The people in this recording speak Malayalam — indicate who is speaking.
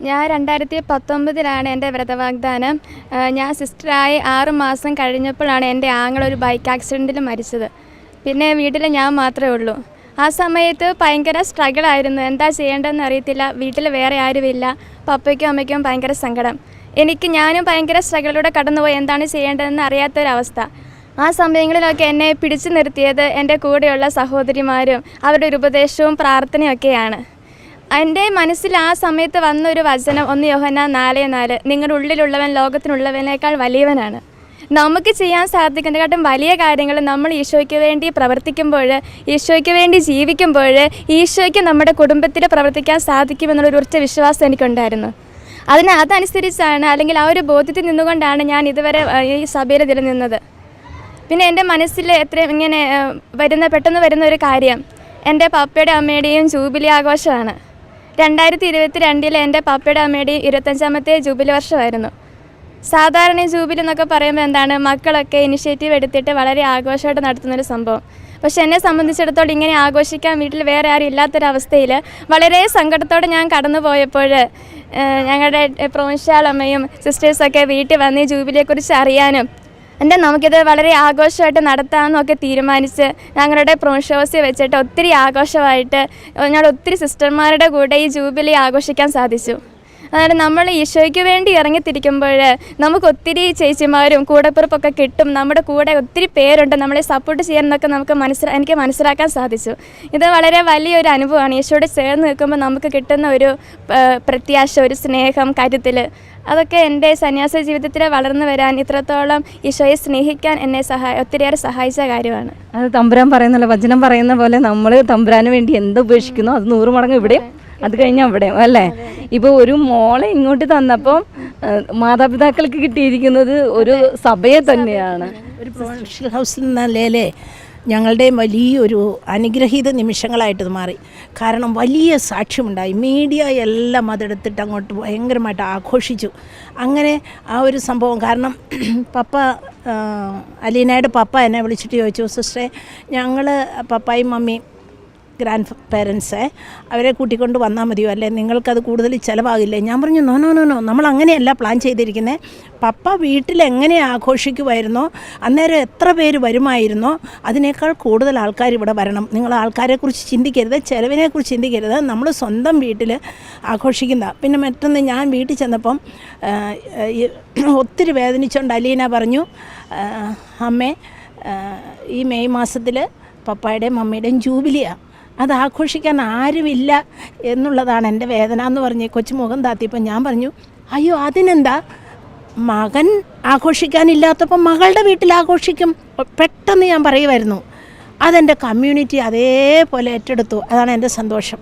Speaker 1: ഞാൻ രണ്ടായിരത്തി പത്തൊമ്പതിലാണ് എന്റെ വ്രതവാഗ്ദാനം. ഞാൻ സിസ്റ്ററായി ആറ് മാസം കഴിഞ്ഞപ്പോഴാണ് എന്റെ ആങ്ങൾ ഒരു ബൈക്ക് ആക്സിഡന്റിൽ മരിച്ചത്. പിന്നെ വീട്ടിൽ ഞാൻ മാത്രമേ ഉള്ളൂ. ആ സമയത്ത് ഭയങ്കര സ്ട്രഗിൾ ആയിരുന്നു. എന്താ ചെയ്യേണ്ടതെന്ന് അറിയത്തില്ല. വീട്ടിൽ വേറെ ആരുമില്ല. പപ്പയ്ക്കും അമ്മയ്ക്കും ഭയങ്കര സങ്കടം. എനിക്ക് ഞാനും ഭയങ്കര സ്ട്രഗിളിലൂടെ കടന്നുപോയി. എന്താണ് ചെയ്യേണ്ടതെന്ന് അറിയാത്തൊരവസ്ഥ. ആ സമയങ്ങളിലൊക്കെ എന്നെ പിടിച്ചു നിർത്തിയത് എന്റെ കൂടെയുള്ള സഹോദരിമാരും അവരുടെ ഉപദേശവും പ്രാർത്ഥനയൊക്കെയാണ് എന്റെ മനസ്സിൽ ആ സമയത്ത് വന്ന ഒരു വചനം ഒന്ന് യോഹന നാല് നാല് നിങ്ങളുടെ ഉള്ളിലുള്ളവൻ ലോകത്തിനുള്ളവനേക്കാൾ വലിയവനാണ്. നമുക്ക് ചെയ്യാൻ സാധിക്കുന്നതിനെക്കാട്ടും വലിയ കാര്യങ്ങൾ നമ്മൾ ഈശോയ്ക്ക് വേണ്ടി പ്രവർത്തിക്കുമ്പോൾ ഈശോയ്ക്ക് വേണ്ടി ജീവിക്കുമ്പോൾ ഈശോയ്ക്ക് നമ്മുടെ കുടുംബത്തിൽ പ്രവർത്തിക്കാൻ സാധിക്കുമെന്നുള്ളൊരു ഉറച്ച വിശ്വാസം എനിക്കുണ്ടായിരുന്നു. അതിന് അതനുസരിച്ചാണ് അല്ലെങ്കിൽ ആ ഒരു ബോധ്യത്തിൽ നിന്നുകൊണ്ടാണ് ഞാൻ ഇതുവരെ ഈ സഭയിൽ നിലനിന്നത് പിന്നെ എന്റെ മനസ്സിൽ എത്രയും ഇങ്ങനെ വരുന്ന പെട്ടെന്ന് വരുന്ന ഒരു കാര്യം എന്റെ പപ്പയുടെ അമ്മയുടെയും ജൂബിലി ആഘോഷമാണ്. രണ്ടായിരത്തി ഇരുപത്തി രണ്ടിൽ എന്റെ പപ്പയുടെ അമ്മയുടെയും ഇരുപത്തഞ്ചാമത്തെ ജൂബിലി വർഷമായിരുന്നു. സാധാരണ ജൂബിലി എന്നൊക്കെ പറയുമ്പോൾ എന്താണ് മക്കളൊക്കെ ഇനിഷ്യേറ്റീവ് എടുത്തിട്ട് വളരെ ആഘോഷമായിട്ട് നടത്തുന്നൊരു സംഭവം. പക്ഷെ എന്നെ സംബന്ധിച്ചിടത്തോളം ഇങ്ങനെ ആഘോഷിക്കാൻ വീട്ടിൽ വേറെ ആരും ഇല്ലാത്തൊരവസ്ഥയിൽ വളരെ സങ്കടത്തോടെ ഞാൻ കടന്നു പോയപ്പോൾ ഞങ്ങളുടെ പ്രൊവിൻഷ്യാലമ്മയും സിസ്റ്റേഴ്സൊക്കെ വീട്ടിൽ വന്ന് ജൂബിലിയെക്കുറിച്ച് അറിയാനും എന്റെ നമുക്കിത് വളരെ ആഘോഷമായിട്ട് നടത്താമെന്നൊക്കെ തീരുമാനിച്ച് ഞങ്ങളുടെ പ്രൊൻഷോസി വെച്ചിട്ട് ഒത്തിരി ആഘോഷമായിട്ട് ഞങ്ങൾ ഒത്തിരി സിസ്റ്റർമാരുടെ കൂടെ ഈ ജൂബിലി ആഘോഷിക്കാൻ സാധിച്ചു. അതായത് നമ്മൾ ഈശോയ്ക്ക് വേണ്ടി ഇറങ്ങിത്തിരിക്കുമ്പോൾ നമുക്ക് ഒത്തിരി ചേച്ചിമാരും കൂടപ്പിറപ്പൊക്കെ കിട്ടും. നമ്മുടെ കൂടെ ഒത്തിരി പേരുണ്ട് നമ്മളെ സപ്പോർട്ട് ചെയ്യാനൊക്കെ നമുക്ക് മനസ്സിലാ എനിക്ക് മനസ്സിലാക്കാൻ സാധിച്ചു. ഇത് വളരെ വലിയൊരു അനുഭവമാണ്. ഈശോയോട് ചേർന്ന് നിൽക്കുമ്പോൾ നമുക്ക് കിട്ടുന്ന ഒരു പ്രത്യാശ ഒരു സ്നേഹം കരുതൽ അതൊക്കെ എന്റെ സന്യാസ ജീവിതത്തിൽ വളർന്നു വരാൻ ഇത്രത്തോളം ഈശോയെ സ്നേഹിക്കാൻ എന്നെ സഹായ ഒത്തിരിയേറെ സഹായിച്ച കാര്യമാണ്.
Speaker 2: അത് തമ്പുരാൻ പറയുന്നല്ലോ വചനം പറയുന്ന പോലെ നമ്മൾ തമ്പുരാന് വേണ്ടി എന്ത് ഉപേക്ഷിക്കുന്നു? അത് നൂറ് മടങ്ങ് ഇവിടെയും അത് കഴിഞ്ഞ് അവിടെ അല്ലേ? ഇപ്പൊ ഒരു മോളെ ഇങ്ങോട്ട് തന്നപ്പം മാതാപിതാക്കൾക്ക് കിട്ടിയിരിക്കുന്നത് ഒരു സഭയെ തന്നെയാണ്.
Speaker 3: ഒരു പ്രൊഫഷണൽ എന്ന ഞങ്ങളുടെ ഞങ്ങളുടെയും വലിയൊരു അനുഗ്രഹീത നിമിഷങ്ങളായിട്ട് മാറി. കാരണം വലിയ സാക്ഷ്യമുണ്ടായി. മീഡിയ എല്ലാം അതെടുത്തിട്ട് അങ്ങോട്ട് ഭയങ്കരമായിട്ട് ആഘോഷിച്ചു. അങ്ങനെ ആ ഒരു സംഭവം കാരണം പപ്പ അലീനയുടെ പപ്പ എന്നെ വിളിച്ചിട്ട് ചോദിച്ചു സിസ്റ്ററെ ഞങ്ങൾ പപ്പായും മമ്മിയും ഗ്രാൻഡ് പേരൻസെ അവരെ കൂട്ടിക്കൊണ്ട് വന്നാൽ മതിയോ? അല്ലേ? നിങ്ങൾക്കത് കൂടുതൽ ചിലവാകില്ലേ? ഞാൻ പറഞ്ഞു നോ നോ നോ നോ നമ്മൾ അങ്ങനെയല്ല പ്ലാൻ ചെയ്തിരിക്കുന്നത് പപ്പ വീട്ടിൽ എങ്ങനെ ആഘോഷിക്കുമായിരുന്നോ അന്നേരം എത്ര പേര് വരുമായിരുന്നോ? അതിനേക്കാൾ കൂടുതൽ ആൾക്കാർ ഇവിടെ വരണം. നിങ്ങൾ ആൾക്കാരെക്കുറിച്ച് ചിന്തിക്കരുത് ചിലവിനെക്കുറിച്ച് ചിന്തിക്കരുത്. നമ്മൾ സ്വന്തം വീട്ടിൽ ആഘോഷിക്കുന്ന. പിന്നെ മറ്റൊന്ന് ഞാൻ വീട്ടിൽ ചെന്നപ്പം ഒത്തിരി വേദനിച്ചുകൊണ്ട് അലീന പറഞ്ഞു അമ്മേ ഈ മെയ് മാസത്തിൽ പപ്പായുടെയും മമ്മിയുടെയും ജൂബിലിയാണ് അത് ആഘോഷിക്കാൻ ആരുമില്ല എന്നുള്ളതാണ് എന്റെ വേദന എന്ന് പറഞ്ഞ് കൊച്ചു മുഖം താത്തിയപ്പോൾ ഞാൻ പറഞ്ഞു അയ്യോ അതിനെന്താ? മകൻ ആഘോഷിക്കാനില്ലാത്തപ്പോൾ മകളുടെ വീട്ടിൽ ആഘോഷിക്കും. പെട്ടെന്ന് ഞാൻ പറയുമായിരുന്നു അതെന്റെ കമ്മ്യൂണിറ്റി അതേപോലെ ഏറ്റെടുത്തു. അതാണ് എന്റെ സന്തോഷം.